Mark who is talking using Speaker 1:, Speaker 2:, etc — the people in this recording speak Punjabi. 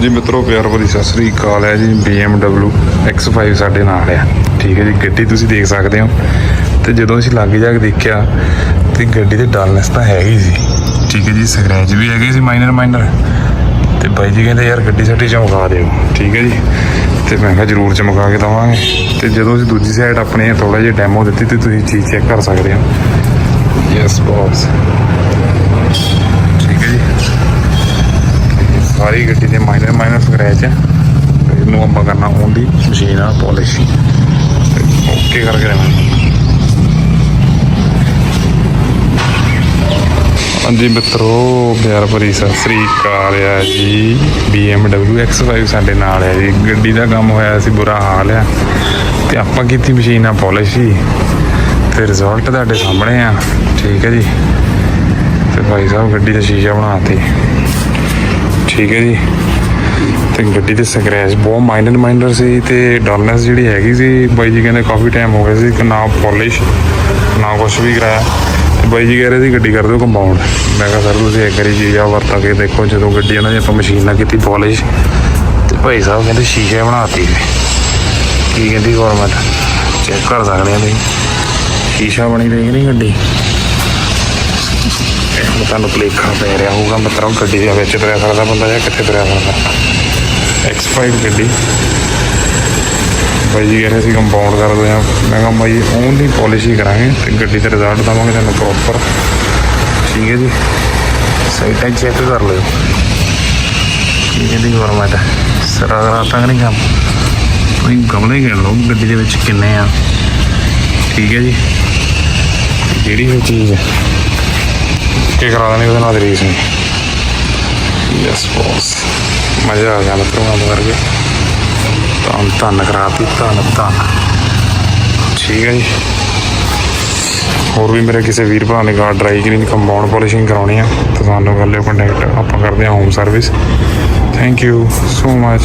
Speaker 1: ਜੀ ਮਿੱਤਰੋ, ਪਿਆਰ ਭਰੀ ਸਤਿ ਸ੍ਰੀ ਅਕਾਲ ਹੈ ਜੀ। BMW X5 ਸਾਡੇ ਨਾਲ ਆ ਠੀਕ ਹੈ ਜੀ, ਗੱਡੀ ਤੁਸੀਂ ਦੇਖ ਸਕਦੇ ਹੋ। ਤੇ ਜਦੋਂ ਅਸੀਂ ਲਾਗੇ ਜਾ ਕੇ ਦੇਖਿਆ, ਤੇ ਗੱਡੀ ਤੇ ਡਲਨੈਸ ਤਾਂ ਹੈਗੀ ਸੀ। ਠੀਕ ਹੈ ਜੀ ਸਕ੍ਰੈਚ ਵੀ ਹੈਗੇ ਸੀ ਮਾਈਨਰ ਮਾਈਨਰ ਤੇ ਬਾਈ ਜੀ ਕਹਿੰਦੇ, ਯਾਰ, ਗੱਡੀ ਸਾਡੀ ਚਮਕਾ ਦਿਓ। ਠੀਕ ਹੈ ਜੀ। ਤੇ ਮੈਂ ਕਿਹਾ, ਜ਼ਰੂਰ ਚਮਕਾ ਕੇ ਦਵਾਂਗੇ। ਤੇ ਜਦੋਂ ਅਸੀਂ ਦੂਜੀ ਸਾਈਡ ਆਪਣੇ ਥੋੜਾ ਜਿਹਾ ਡੈਮੋ ਦਿੱਤੀ, ਤੇ ਤੁਸੀਂ ਚੀਜ਼ ਚੈੱਕ ਕਰ ਸਕਦੇ ਹੋ। ਯੈਸ ਬੌਸ ਠੀਕ ਹੈ ਜੀ ਸਾਰੀ ਗੱਡੀ ਦੇ ਮਾਈਨਰ ਮਾਈਨਰ ਸਕ੍ਰੈਚ ਹੈ ਤੇ ਇਹਨੂੰ ਆਪਾਂ ਕਰਨਾ ਹੁੰਦੀ ਮਸ਼ੀਨ ਨਾਲ ਪਾਲਿਸ਼ ਓਕੇ ਕਰਕੇ ਦੇਣਾ ਹਾਂਜੀ ਮਿੱਤਰੋ, ਪਿਆਰ ਭਰੀ ਸਤਿ ਸ੍ਰੀ ਅਕਾਲ ਆ ਜੀ। BMW X5 ਸਾਡੇ ਨਾਲ ਹੈ ਜੀ। ਗੱਡੀ ਦਾ ਕੰਮ ਹੋਇਆ ਸੀ, ਬੁਰਾ ਹਾਲ ਆ। ਤੇ ਆਪਾਂ ਕੀਤੀ ਮਸ਼ੀਨ ਨਾਲ ਪਾਲਿਸ਼ ਹੀ ਤੇ ਰਿਜ਼ਲਟ ਤੁਹਾਡੇ ਸਾਹਮਣੇ ਆ। ਠੀਕ ਹੈ ਜੀ। ਤੇ ਭਾਈ ਸਾਹਿਬ ਗੱਡੀ ਦਾ ਸ਼ੀਸ਼ਾ ਬਣਾਤੀ। ਠੀਕ ਹੈ ਜੀ। ਤੇ ਗੱਡੀ ਦੇ ਸਕ੍ਰੈਚ, ਬਹੁਤ ਮਾਈਨਰ ਮਾਈਨਰ ਸੀ ਤੇ ਡਲਨੈਸ ਜਿਹੜੀ ਹੈਗੀ ਸੀ, ਬਾਈ ਜੀ ਕਹਿੰਦੇ ਕਾਫੀ ਟਾਈਮ ਹੋ ਗਿਆ ਸੀ ਕਿ ਨਾ ਪਾਲਿਸ਼ ਨਾ ਕੁਝ ਵੀ ਕਰਾਇਆ। ਤੇ ਬਾਈ ਜੀ ਕਹਿ ਰਹੇ ਸੀ, ਗੱਡੀ ਕਰ ਦਿਓ ਕੰਪਾਊਂਡ ਮੈਂ ਕਿਹਾ, ਸਰ, ਤੁਸੀਂ ਇੱਕ ਵਾਰੀ ਚੀਜ਼ ਆ ਵਰਤਾ ਕੇ ਦੇਖੋ, ਜਦੋਂ ਗੱਡੀ ਇਹਨਾਂ ਦੀ ਆਪਾਂ ਮਸ਼ੀਨ ਨਾਲ ਕੀਤੀ ਪਾਲਿਸ਼ ਤੇ ਭਾਈ ਸਾਹਿਬ ਕਹਿੰਦੇ ਸ਼ੀਸ਼ੇ ਬਣਾਤੀ ਕੀ ਕਹਿੰਦੀ ਗਵਰਨਮੈਂਟ ਚੈੱਕ ਕਰ ਸਕਦੇ ਆ ਤੁਸੀਂ। ਸ਼ੀਸ਼ਾ ਬਣੀ ਰਹੀ ਨਹੀਂ ਗੱਡੀ? ਤੁਹਾਨੂੰ ਭੁਲੇਖਾ ਪੈ ਰਿਹਾ ਹੋਊਗਾ, ਮਤਲਬ ਗੱਡੀ ਦੇ ਵਿੱਚ ਤੁਰਿਆ ਸਕਦਾ ਬੰਦਾ ਜਾਂ ਕਿੱਥੇ ਤੁਰਿਆ ਸਕਦਾ X5 ਗੱਡੀ। ਬਾਈ ਜੀ ਕਹਿੰਦੇ ਸੀ ਕੰਪਾਊਂਡ ਕਰ ਦੋ ਮੈਂ ਕਿਹਾ ਬਾਈ ਓਨਲੀ ਪਾਲਿਸ਼ ਹੀ ਕਰਾਂਗੇ ਤੇ ਗੱਡੀ ਦਾ ਰਿਜ਼ਲਟ ਦਵਾਂਗੇ ਤੁਹਾਨੂੰ ਪ੍ਰੋਪਰ ਠੀਕ ਹੈ ਜੀ। ਸਾਈਟਾਂ ਚੈੱਕ ਕਰ ਲਿਓ। ਕੀ ਕਹਿੰਦੀ ਗਵਰਨਮੈਂਟ ਸਰਾ ਰਾਤਾਂ ਨਹੀਂ ਕੰਮ? ਤੁਸੀਂ ਗਮਲੇ ਗਿਣ ਲਓ ਗੱਡੀ ਦੇ ਵਿੱਚ ਕਿੰਨੇ ਆ? ਠੀਕ ਹੈ ਜੀ। ਜਿਹੜੀ ਵੀ ਚੀਜ਼ ਹੈ ਕਿ ਕਰਾ ਦੇਣੀ ਉਹਦੇ ਨਾਲ ਰੀਸ ਨਹੀਂ ਯੈਸ ਬੌਸ ਮਜ਼ਾ ਆ ਗਿਆ ਮਤਲਬ ਕੰਮ ਕਰਕੇ ਤਾਂ ਧੰਨ ਕਰਾਤੀ ਧੰਨ ਧੰਨ। ਠੀਕ ਹੈ ਜੀ। ਹੋਰ ਵੀ ਮੇਰੇ ਕਿਸੇ ਵੀਰ ਭਰਾ ਨੇ car dry clean compound polishing ਕਰਾਉਣੀ ਆ, ਤਾਂ ਸਾਨੂੰ ਕਰ ਲਿਓ ਕੰਟੈਕਟ ਆਪਾਂ ਕਰਦੇ ਹਾਂ home service thank you so much